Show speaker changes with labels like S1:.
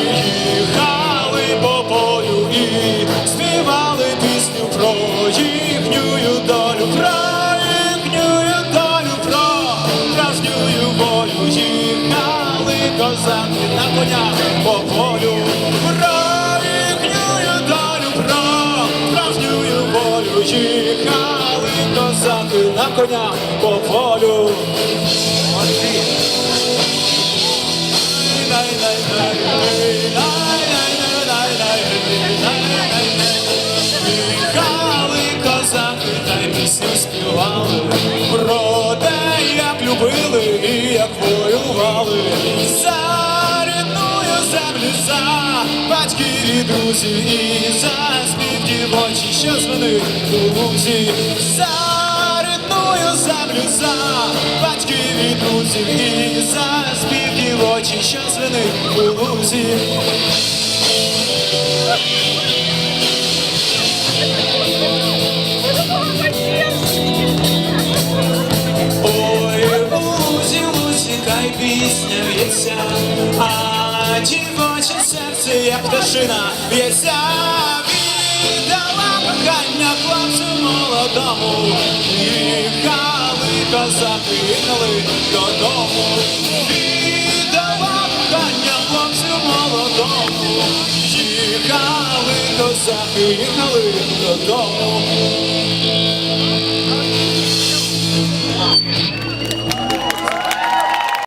S1: їхали по полю і співали пісню про їхню долю, про їхню долю, про справжню волю, їхали козаки на конях по полю, про долю, про справжню волю, їхали козаки на конях по полю. Thank you. Пісню співали. Про те, як любили і як воювали. За рідную землю, за батьків і друзів і за спів дівочі, що звенить у лузі. За рідную землю, за батьків і друзів і за спів дівочі, що звенить у лузі. Хай пісня в'ється, а дівоче серце, як пташина, в'ється, віддала кохання хлопцю молодому. Їхали козаки, їхали додому, віддала кохання хлопцю молодому. Їхали козаки, їхали додому.